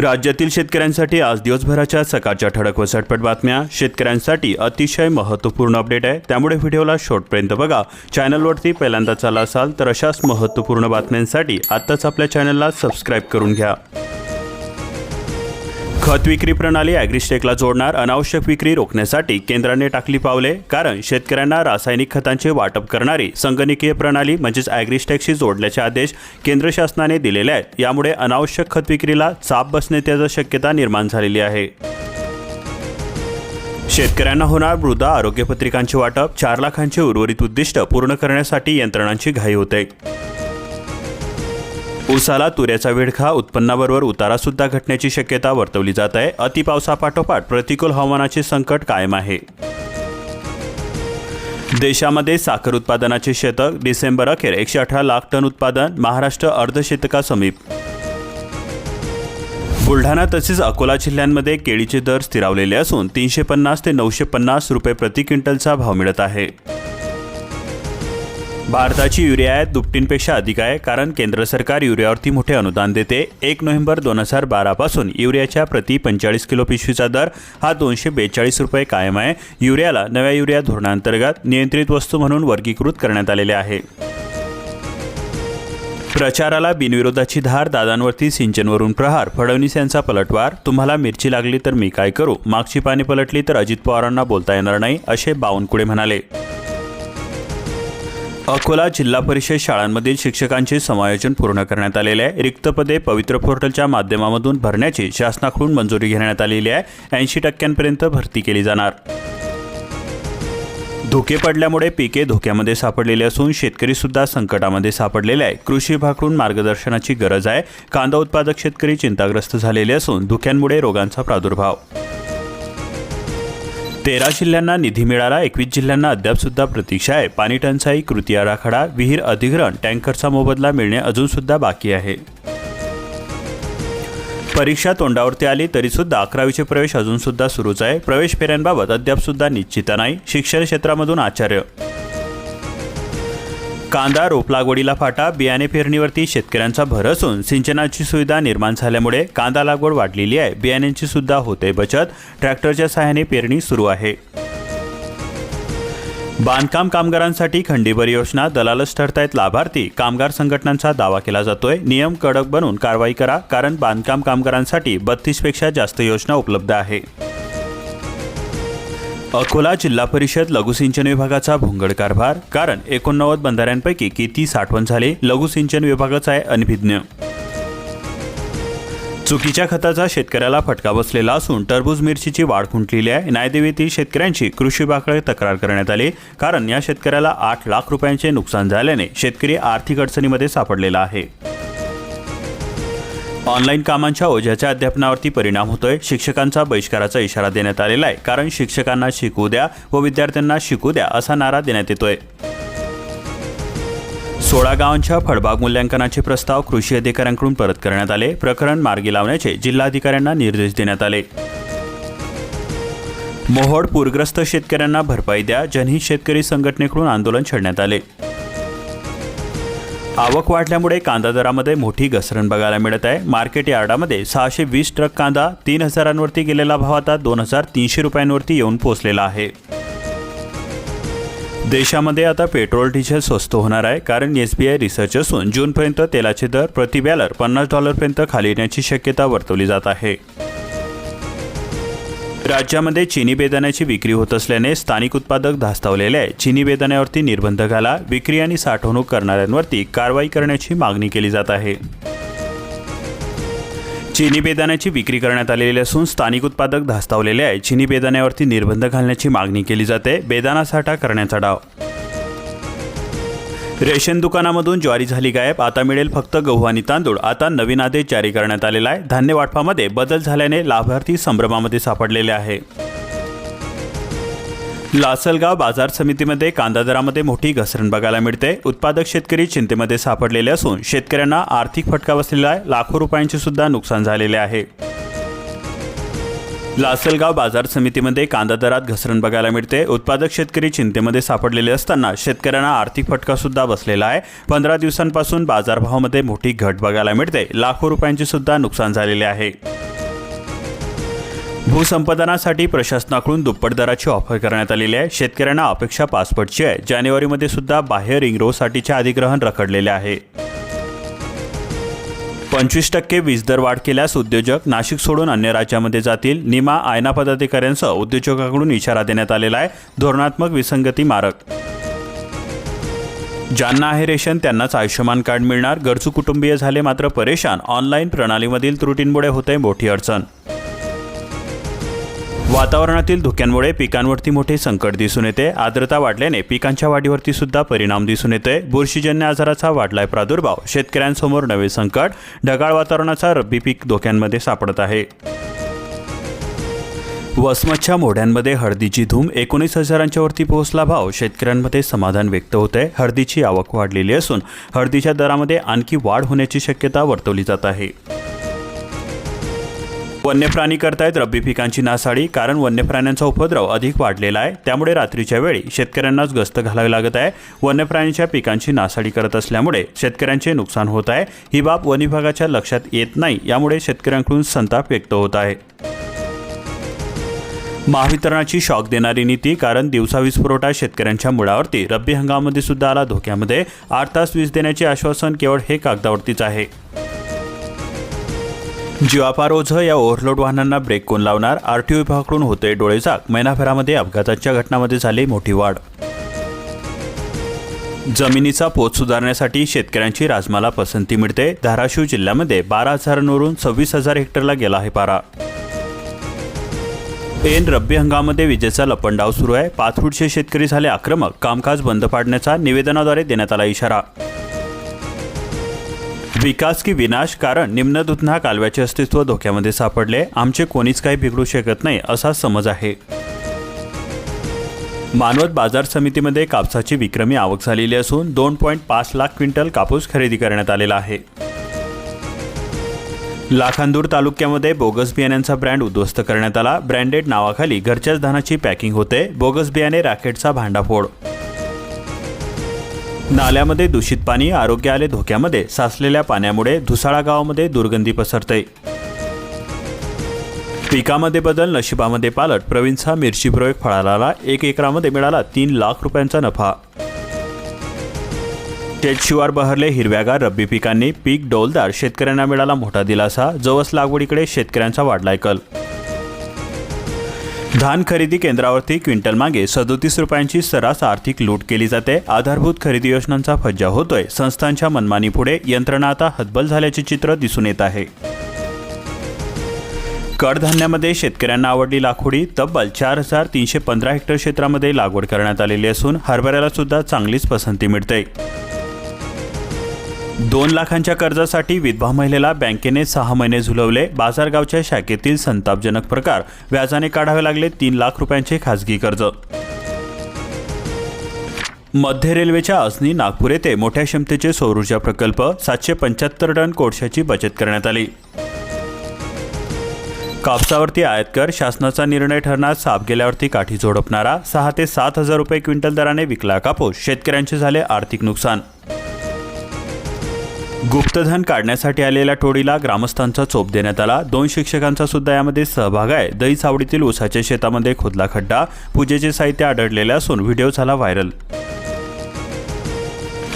राज्यातील शेतकऱ्यांसाठी आज दिवसभराच्या सकाळच्या ठळक व झटपट बातम्या. शेतकऱ्यांसाठी अतिशय महत्त्वपूर्ण अपडेट आहे. त्यामुळे व्हिडिओला शॉर्टपर्यंत बघा. चॅनलवरती पहिल्यांदा चाला असाल तर अशाच महत्त्वपूर्ण बातम्यांसाठी आत्ताच आपल्या चॅनलला सबस्क्राईब करून घ्या. खत विक्री प्रणाली ॲग्रिस्टेकला जोडणार अनावश्यक विक्री रोखण्यासाठी केंद्राने टाकली पावले कारण शेतकऱ्यांना रासायनिक खतांचे वाटप करणारी संगणकीय प्रणाली म्हणजेच ॲग्रिस्टेकशी जोडल्याचे आदेश केंद्र शासनाने दिलेले आहेत. यामुळे अनावश्यक खत विक्रीला चाप बसण्याची शक्यता निर्माण झालेली आहे. शेतकऱ्यांना होणार मृदा आरोग्य पत्रिकांचे वाटप चार लाखांचे उर्वरित उद्दिष्ट पूर्ण करण्यासाठी यंत्रणांची घाई होते. उसाला तुऱ्याचा विळखा उत्पन्नाबरोबर उतारा सुद्धा घटण्याची शक्यता वर्तवली जात आहे. अतिपावसापाठोपाठ प्रतिकूल हवामानाचे संकट कायम आहे. देशामध्ये साखर उत्पादनाचे शतक डिसेंबर अखेर एकशे अठरा लाख टन उत्पादन महाराष्ट्र अर्धशतका समीप बुलढाणा तसेच अकोला जिल्ह्यांमध्ये केळीचे दर स्थिरावलेले असून तीनशे पन्नास ते नऊशे पन्नास रुपये प्रति क्विंटलचा भाव मिळत आहे. भारताची युरिया आयात दुपटींपेक्षा अधिक आहे कारण केंद्र सरकार युरियावरती मोठे अनुदान देते. एक नोव्हेंबर दोन हजार बारापासून युरियाच्या प्रति पंचेचाळीस किलो पिशवीचा दर हा दोनशे बेचाळीस रुपये कायम आहे. युरियाला नव्या युरिया धोरणांतर्गत नियंत्रित वस्तू म्हणून वर्गीकृत करण्यात आलेले आहे. प्रचाराला बिनविरोधाची धार दादांवरती सिंचनवरून प्रहार फडणवीस यांचा पलटवार तुम्हाला मिरची लागली तर मी काय करू? मागची पाणी पलटली तर अजित पवारांना बोलता येणार नाही असे बावनकुळे म्हणाले. अकोला जिल्हा परिषद शाळांमधील शिक्षकांचे समायोजन पूर्ण करण्यात आलेले आहे. रिक्त पदे पवित्र पोर्टलच्या माध्यमामधून भरण्याची शासनाकडून मंजुरी घेण्यात आलेली आहे. ऐंशी टक्क्यांपर्यंत भरती केली जाणार. धुके पडल्यामुळे पिके धोक्यामध्ये सापडलेले असून शेतकरी सुद्धा संकटामध्ये सापडलेले आहे. कृषी विभागाकडून मार्गदर्शनाची गरज आहे. कांदा उत्पादक शेतकरी चिंताग्रस्त झालेले असून धुक्यांमुळे रोगांचा प्रादुर्भाव तेरा जिल्ह्यांना निधी मिळाला एकवीस जिल्ह्यांना अद्यापसुद्धा प्रतीक्षा आहे. पाणी टंचाई कृती आराखडा विहीर अधिग्रहण टँकरचा मोबदला मिळणे अजूनसुद्धा बाकी आहे. परीक्षा तोंडावरती आली तरीसुद्धा अकरावीचे प्रवेश अजूनसुद्धा सुरूच आहे. प्रवेश फेऱ्यांबाबत अद्यापसुद्धा निश्चिता निश्चित नाही. शिक्षण क्षेत्रामधून आचार्य कांदा रोप लागवडीला फाटा बियाणे पेरणीवरती शेतकऱ्यांचा भर असून सिंचनाची सुविधा निर्माण झाल्यामुळे कांदा लागवड वाढलेली आहे. बियाण्यांची सुद्धा होते बचत. ट्रॅक्टरच्या सहाय्याने पेरणी सुरू आहे. बांधकाम कामगारांसाठी खंडीभर योजना. दलालच ठरतायत लाभार्थी. कामगार संघटनांचा दावा केला जातोय. नियम कडक बनून कारवाई करा कारण बांधकाम कामगारांसाठी बत्तीसपेक्षा जास्त योजना उपलब्ध आहे. अकोला जिल्हा परिषद लघुसिंचन विभागाचा भोंगड कारभार कारण एकोणनव्वद बंधाऱ्यांपैकी किती साठवण झाले लघुसिंचन विभागाचा आहे अनभिज्ञ. चुकीच्या खताचा शेतकऱ्याला फटका बसलेला असून टरबूज मिरचीची वाढ खुंटलेली आहे. नायदेवीतील शेतकऱ्यांची कृषी विभागाकडे तक्रार करण्यात आली कारण या शेतकऱ्याला आठ लाख रुपयांचे नुकसान झाल्याने शेतकरी आर्थिक अडचणीमध्ये सापडलेला आहे. ऑनलाईन कामांच्या ओझ्याच्या अध्यापनावरती परिणाम होतोय. शिक्षकांचा बहिष्काराचा इशारा देण्यात आलेला आहे. कारण शिक्षकांना शिकू द्या व विद्यार्थ्यांना शिकू द्या असा नारा देण्यात येतोय. सोळा गावांच्या फळबाग मूल्यांकनाचे प्रस्ताव कृषी अधिकाऱ्यांकडून परत करण्यात आले. प्रकरण मार्गी लावण्याचे जिल्हाधिकाऱ्यांना निर्देश देण्यात आले. मोहोड पूरग्रस्त शेतकऱ्यांना भरपाई द्या. जनहित शेतकरी संघटनेकडून आंदोलन छेडण्यात आले. आवक वाढल्यामुळे कांदा दरामध्ये मोठी घसरण बघायला मिळत आहे. मार्केट यार्डामध्ये सहाशे वीस ट्रक कांदा तीन हजारांवरती गेलेला भाव आता दोन हजार तीनशे रुपयांवरती येऊन पोहोचलेला आहे. देशामध्ये आता पेट्रोल डिझेल स्वस्त होणार आहे कारण एस बी आय रिसर्च असून जूनपर्यंत तेलाचे दर प्रति बॅलर पन्नास डॉलरपर्यंत खाली येण्याची शक्यता वर्तवली जात आहे. राज्यामध्ये चिनी बेदाण्याची विक्री होत असल्याने स्थानिक उत्पादक धास्तावलेले आहे चिनी बेदाण्यावरती निर्बंध घाला विक्री आणि साठवणूक करणाऱ्यांवरती कारवाई करण्याची मागणी केली जात आहे. चिनी बेदाण्याची विक्री करण्यात आलेली असून स्थानिक उत्पादक धास्तावलेले आहे चिनी बेदाण्यावरती निर्बंध घालण्याची मागणी केली जाते. बेदाना साठा करण्याचा डाव रेशन दुकानामधून ज्वारी झाली गायब. आता मिळेल फक्त गहू आणि तांदूळ. आता नवीन आदेश जारी करण्यात आलेला आहे. धान्य वाटपामध्ये बदल झाल्याने लाभार्थी संभ्रमामध्ये सापडलेले आहे. लासलगाव बाजार समितीमध्ये कांदा दरामध्ये मोठी घसरण बघायला मिळते. उत्पादक शेतकरी चिंतेमध्ये सापडलेले असून शेतकऱ्यांना आर्थिक फटका बसलेला आहे. लाखो रुपयांचे सुद्धा नुकसान झालेले आहे. लासलगाव बाजार समितीमध्ये कांदा दरात घसरण बघायला मिळते. उत्पादक शेतकरी चिंतेमध्ये सापडलेले असताना शेतकऱ्यांना आर्थिक फटका सुद्धा बसलेला आहे. पंधरा दिवसांपासून बाजारभावामध्ये मोठी घट बघायला मिळते. लाखो रुपयांचे सुद्धा नुकसान झालेले आहे. भूसंपादनासाठी प्रशासनाकडून दुप्पट दराची ऑफर करण्यात आलेली आहे. शेतकऱ्यांना अपेक्षा पासपोर्टची आहे. जानेवारीमध्ये सुद्धा बाह्य रिंग रोडसाठीचे अधिग्रहण रखडलेले आहे. पंचवीस टक्के वीज दर वाढ केल्यास उद्योजक नाशिक सोडून अन्य राज्यामध्ये जातील. निमा आयना पदाधिकाऱ्यांसह उद्योजकाकडून इशारा देण्यात आलेला आहे. धोरणात्मक विसंगती मारक. ज्यांना आहे रेशन त्यांनाच आयुष्यमान कार्ड मिळणार. गरजू कुटुंबीय झाले मात्र परेशान. ऑनलाईन प्रणालीमधील त्रुटींमुळे होते मोठी अडचण. वातावरणातील धुक्यांमुळे पिकांवरती मोठे संकट दिसून येते. आर्द्रता वाढल्याने पिकांच्या वाढीवरती सुद्धा परिणाम दिसून येतोय. बुरशीजन्य आजाराचा वाढलाय प्रादुर्भाव. शेतकऱ्यांसमोर नवे संकट. ढगाळ वातावरणाचा रब्बी पीक धोक्यांमध्ये सापडत आहे. वसमतच्या मोढ्यांमध्ये हळदीची धूम एकोणीस हजारांच्या वरती पोहोचला भाव. शेतकऱ्यांमध्ये समाधान व्यक्त होत आहे हळदीची आवक वाढलेली असून हळदीच्या दरामध्ये आणखी वाढ होण्याची शक्यता वर्तवली जात आहे. वन्य प्राणी करतायत रब्बी पिकांची नासाडी कारण वन्य प्राण्यांचा उपद्रव अधिक वाढलेला आहे. त्यामुळे रात्रीच्या वेळी शेतकऱ्यांनाच गस्त घालावी लागत आहे. वन्य प्राण्यांच्या पिकांची नासाडी करत असल्यामुळे शेतकऱ्यांचे नुकसान होत आहे. ही बाब वन विभागाच्या लक्षात येत नाही यामुळे शेतकऱ्यांकडून संताप व्यक्त होत आहे. महावितरणाची शॉक देणारी नीती कारण दिवसा वीज पुरवठा शेतकऱ्यांच्या मुळावरती रब्बी हंगामामध्ये सुद्धा आला धोक्यामध्ये. आठ तास वीज देण्याचे आश्वासन केवळ हे कागदावरतीच आहे. जीवापार ओझं या ओव्हरलोड वाहनांना ब्रेक कोण लावणार? आरटीओ विभागाकडून होते डोळेजाग महिनाभरामध्ये अपघाताच्या घटनामध्ये झाली मोठी वाढ. जमिनीचा पोत सुधारण्यासाठी शेतकऱ्यांची राजमाला पसंती मिळते. धाराशिव जिल्ह्यामध्ये बारा हजारांवरून सव्वीस हजार हेक्टरला गेला आहे पारा. ऐन रब्बी हंगामामध्ये विजेचा लपंडाव सुरू आहे. पाथरूडचे शेतकरी झाले आक्रमक. कामकाज बंद पाडण्याचा निवेदनाद्वारे देण्यात आला इशारा. विकास की विनाश कारण निम्न दुधना कालव्याचे अस्तित्व धोक्यामध्ये सापडले. आमचे कोणीच काही बिघडू शकत नाही असा समज आहे. मानवत बाजार समितीमध्ये कापसाची विक्रमी आवक झालेली असून दोन पॉईंट पाच लाख क्विंटल कापूस खरेदी करण्यात आलेला आहे. लाखांदूर तालुक्यामध्ये बोगस बियाण्यांचा ब्रँड उद्ध्वस्त करण्यात आला. ब्रँडेड नावाखाली घरच्याच धानाची पॅकिंग होते. बोगस बियाणे रॅकेटचा भांडाफोड नाल्यामध्ये दूषित पाणी आरोग्य आले धोक्यामध्ये साचलेल्या पाण्यामुळे धुसाळा गावामध्ये दुर्गंधी पसरते. पिकामध्ये बदल नशिबामध्ये पालट प्रवीणचा मिरची प्रयोग फळाला एक एकरामध्ये मिळाला तीन लाख रुपयांचा नफा. शेत शिवार बहरले हिरव्यागार रब्बी पिकांनी पीक डौलदार शेतकऱ्यांना मिळाला मोठा दिलासा जवस लागवडीकडे शेतकऱ्यांचा वाढलाय कल धान खरेदी केंद्रावरती क्विंटल मागे सदोतीस रुपयांची सरास आर्थिक लूट केली जाते. आधारभूत खरेदी योजनांचा फज्जा होतोय. संस्थांच्या मनमानीपुढे यंत्रणा आता हतबल झाल्याचे चित्र दिसून येत आहे. कडधान्यामध्ये शेतकऱ्यांना आवडली लाखोडी तब्बल चार हजार तीनशे पंधरा हेक्टर क्षेत्रामध्ये लागवड करण्यात आलेली असून हरभऱ्याला सुद्धा चांगलीच पसंती मिळते. दोन लाखांच्या कर्जासाठी विधवा महिलेला बँकेने सहा महिने झुलवले. बाजारगावच्या शाखेतील संतापजनक प्रकार. व्याजाने काढावे लागले तीन लाख रुपयांचे खासगी कर्ज. मध्य रेल्वेच्या अजनी नागपूर येथे मोठ्या क्षमतेचे सौरऊर्जा प्रकल्प सातशे पंच्याहत्तर टन कोळशाची बचत करण्यात आली. कापसावरती आयात कर शासनाचा निर्णय ठरणार साप गेल्यावरती काठी झोडपणारा सहा ते सात हजार रुपये क्विंटल दराने विकला कापूस शेतकऱ्यांचे झाले आर्थिक नुकसान. गुप्तधन काढण्यासाठी आलेल्या टोळीला ग्रामस्थांचा चोप देण्यात आला. दोन शिक्षकांचा सुद्धा यामध्ये सहभाग आहे. दही सावडीतील ऊसाच्या शेतामध्ये खोदला खड्डा पूजेचे साहित्य आढळलेले असून व्हिडिओ झाला व्हायरल.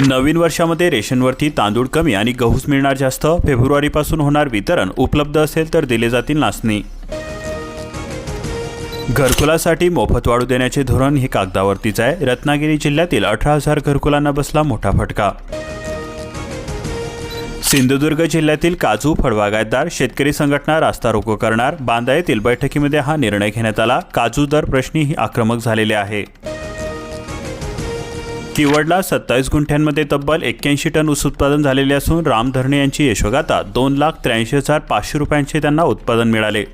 नवीन वर्षामध्ये रेशनवरती तांदूळ कमी आणि गहूच मिळणार जास्त. फेब्रुवारीपासून होणार वितरण. उपलब्ध असेल तर दिले जातील नाचणी. घरकुलासाठी मोफत वाढू देण्याचे धोरण हे कागदावरतीच आहे. रत्नागिरी जिल्ह्यातील अठरा हजार घरकुलांना बसला मोठा फटका. सिंधुदुर्ग जिल्ह्यातील काजू फळबागायतदार शेतकरी संघटना रास्ता रोको करणार. बांदा येथील बैठकीमध्ये हा निर्णय घेण्यात आला. काजू दर प्रश्नीही आक्रमक झालेले आहे. किवडला सत्तावीस गुंठ्यांमध्ये तब्बल एक्क्याऐंशी टन ऊस उत्पादन झालेले असून राम धरणे यांची यशोगाथा दोन लाख त्र्याऐंशी हजार पाचशे रुपयांचे त्यांना उत्पादन मिळाले.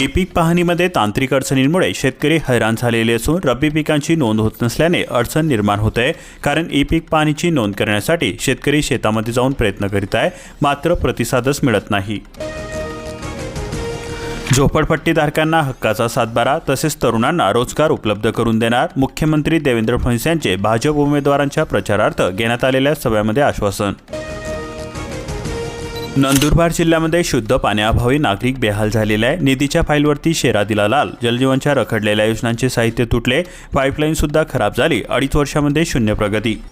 ई पीक पाहणीमध्ये तांत्रिक अडचणींमुळे शेतकरी हैराण झालेले असून रब्बी पिकांची नोंद होत नसल्याने अडचण निर्माण होते. कारण ई पीक पाहणीची नोंद करण्यासाठी शेतकरी शेतामध्ये जाऊन प्रयत्न करीत आहे मात्र प्रतिसादच मिळत नाही. झोपडपट्टीधारकांना हक्काचा सातबारा तसेच तरुणांना रोजगार उपलब्ध करून देणार मुख्यमंत्री देवेंद्र फडणवीस यांचे भाजप उमेदवारांच्या प्रचारार्थ घेण्यात आलेल्या सभेमध्ये आश्वासन. नंदुरबार जिल्ह्यामध्ये शुद्ध पाण्याअभावी नागरिक बेहाल झालेला आहे. निधीच्या फाईलवरती शेरा दिला लाल जलजीवनच्या रखडलेल्या योजनांचे साहित्य तुटले. पाईपलाईन सुद्धा खराब झाली. अडीच वर्षामध्ये शून्य प्रगती.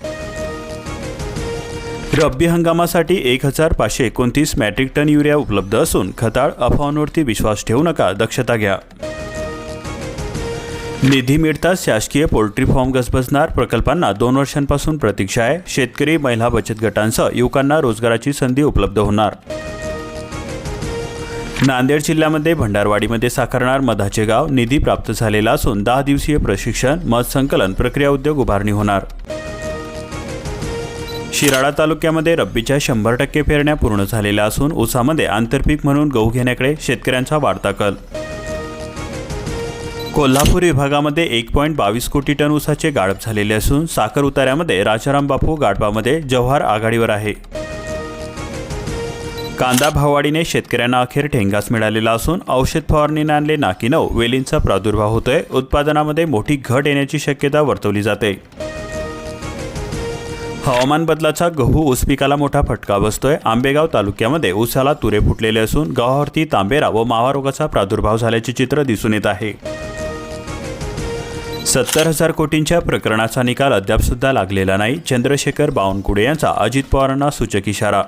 रब्बी हंगामासाठी एक हजार पाचशे एकोणतीस मॅट्रिक टन युरिया उपलब्ध असून खताळ अफवांवरती विश्वास ठेवू नका. दक्षता घ्या. निधी मिळताच शासकीय पोल्ट्री फॉर्म गजबजणार प्रकल्पांना दोन वर्षांपासून प्रतीक्षा आहे. शेतकरी महिला बचत गटांसह युवकांना रोजगाराची संधी उपलब्ध होणार. नांदेड जिल्ह्यामध्ये भंडारवाडीमध्ये साकारणार मधाचे गाव निधी प्राप्त झालेला असून दहा दिवसीय प्रशिक्षण मध संकलन प्रक्रिया उद्योग उभारणी होणार. शिराळा तालुक्यामध्ये रब्बीच्या शंभर टक्के पेरण्या पूर्ण झालेल्या असून ऊसामध्ये आंतरपीक म्हणून गहू घेण्याकडे शेतकऱ्यांचा वाढता कल. कोल्हापूर विभागामध्ये एक पॉईंट बावीस कोटी टन ऊसाचे गाळप झालेले असून साखर उताऱ्यामध्ये राजाराम बापू गाडपामध्ये जव्हार आघाडीवर आहे. कांदा भाववाढीने शेतकऱ्यांना अखेर ठेंगास मिळालेला असून औषध फवारणीने आणले नाकी नऊ वेलींचा प्रादुर्भाव होतोय उत्पादनामध्ये मोठी घट येण्याची शक्यता वर्तवली जाते. हवामान बदलाचा गहू ऊस पिकाला मोठा फटका बसतोय आंबेगाव तालुक्यामध्ये ऊसाला तुरे फुटलेले असून गव्हावरती तांबेरा व मावा रोगाचा प्रादुर्भाव झाल्याचे चित्र दिसून येत आहे. सत्तर हजार कोटींच्या प्रकरणाचा निकाल अद्यापसुद्धा लागलेला नाही. चंद्रशेखर बावनकुळे यांचा अजित पवारांना सूचक इशारा.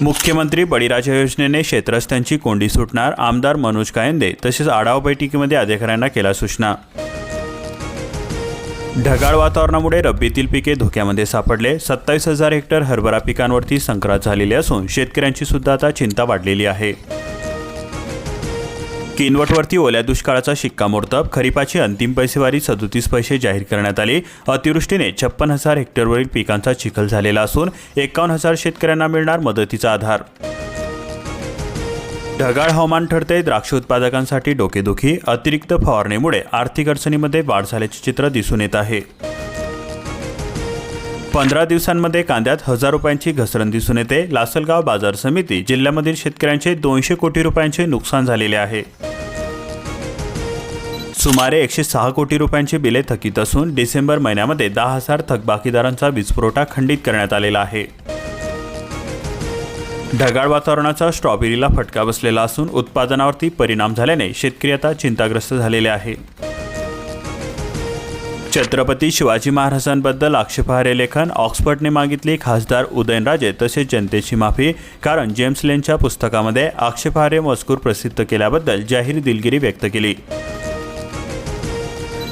मुख्यमंत्री बळीराजा योजनेने क्षेत्रस्थांची कोंडी सुटणार. आमदार मनोज कायंदे तसेच आढावा बैठकीमध्ये अधिकाऱ्यांना केला सूचना. ढगाळ वातावरणामुळे रब्बीतील पिके धोक्यामध्ये सापडले. सत्तावीस हजार हेक्टर हरभरा पिकांवरती संक्रांत झालेली असून शेतकऱ्यांची सुद्धा आता चिंता वाढलेली आहे. किनवटवरती ओल्या दुष्काळाचा शिक्कामोर्तब खरीपाची अंतिम पैसेवारी सदोतीस पैसे जाहीर करण्यात आली. अतिवृष्टीने छप्पन हजार हेक्टरवरील पिकांचा चिखल झालेला असून एकावन्न हजार शेतकऱ्यांना मिळणार मदतीचा आधार. ढगाळ हवामान ठरते. द्राक्ष उत्पादकांसाठी डोकेदुखी. अतिरिक्त फवारणीमुळे आर्थिक अडचणीमध्ये वाढ झाल्याचे चित्र दिसून येत आहे. पंधरा दिवसांमध्ये कांद्यात हजार रुपयांची घसरण दिसून येते. लासलगाव बाजार समिती जिल्ह्यामधील शेतकऱ्यांचे दोनशे कोटी रुपयांचे नुकसान झालेले आहे. सुमारे एकशे सहा कोटी रुपयांची बिले थकीत असून डिसेंबर महिन्यामध्ये दहा हजार थकबाकीदारांचा वीजपुरवठा खंडित करण्यात आलेला आहे. ढगाळ वातावरणाचा स्ट्रॉबेरीला फटका बसलेला असून उत्पादनावरती परिणाम झाल्याने शेतकरी आता चिंताग्रस्त झालेले आहे. छत्रपती शिवाजी महाराजांबद्दल आक्षेपार्ह लेखन ऑक्सफर्डने मागितली खासदार उदयनराजे तसेच जनतेची माफी कारण जेम्स लेनच्या पुस्तकामध्ये आक्षेपार्ह मजकूर प्रसिद्ध केल्याबद्दल जाहीर दिलगिरी व्यक्त केली.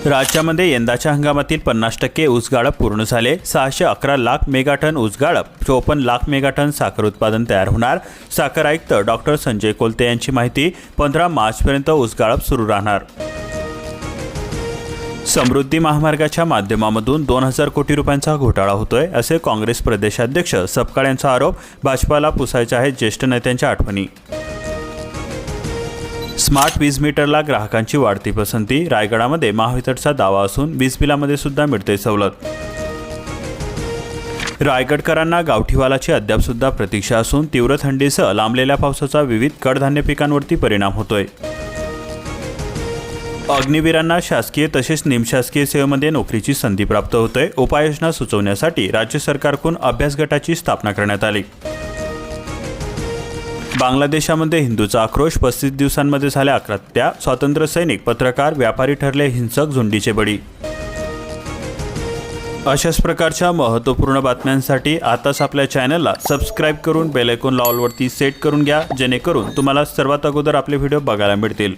राज्यामध्ये यंदाच्या हंगामातील पन्नास टक्के ऊस गाळप पूर्ण झाले. सहाशे अकरा लाख मेगाटन ऊस गाळप चोपन्न लाख मेगाटन साखर उत्पादन तयार होणार. साखर आयुक्त डॉक्टर संजय कोलते यांची माहिती पंधरा मार्चपर्यंत ऊस गाळप सुरू राहणार. समृद्धी महामार्गाच्या माध्यमामधून दोन हजार कोटी रुपयांचा घोटाळा होतोय असे काँग्रेस प्रदेशाध्यक्ष सपकाळ यांचा आरोप भाजपाला पुसायचे आहेत ज्येष्ठ नेत्यांच्या आठवणी. स्मार्ट वीज मीटरला ग्राहकांची वाढती पसंती रायगडामध्ये महावितरचा दावा असून वीज बिलामध्ये सुद्धा मिळते सवलत. रायगडकरांना गावठीवालाची अद्यापसुद्धा प्रतीक्षा असून तीव्र थंडीसह लांबलेल्या पावसाचा विविध कडधान्य पिकांवरती परिणाम होतोय. अग्निवीरांना शासकीय तसेच निमशासकीय सेवेमध्ये नोकरीची संधी प्राप्त होते उपाययोजना सुचवण्यासाठी राज्य सरकारकडून अभ्यास गटाची स्थापना करण्यात आली. बांगलादेशामध्ये हिंदूचा आक्रोश पस्तीस दिवसांमध्ये झाल्या आत्महत्या स्वातंत्र्य सैनिक पत्रकार व्यापारी ठरले हिंसक झुंडीचे बळी. अशाच प्रकारच्या महत्त्वपूर्ण बातम्यांसाठी आताच आपल्या चॅनलला सबस्क्राईब करून बेलायकॉन लॉलवरती सेट करून घ्या जेणेकरून तुम्हाला सर्वात अगोदर आपले व्हिडिओ बघायला मिळतील.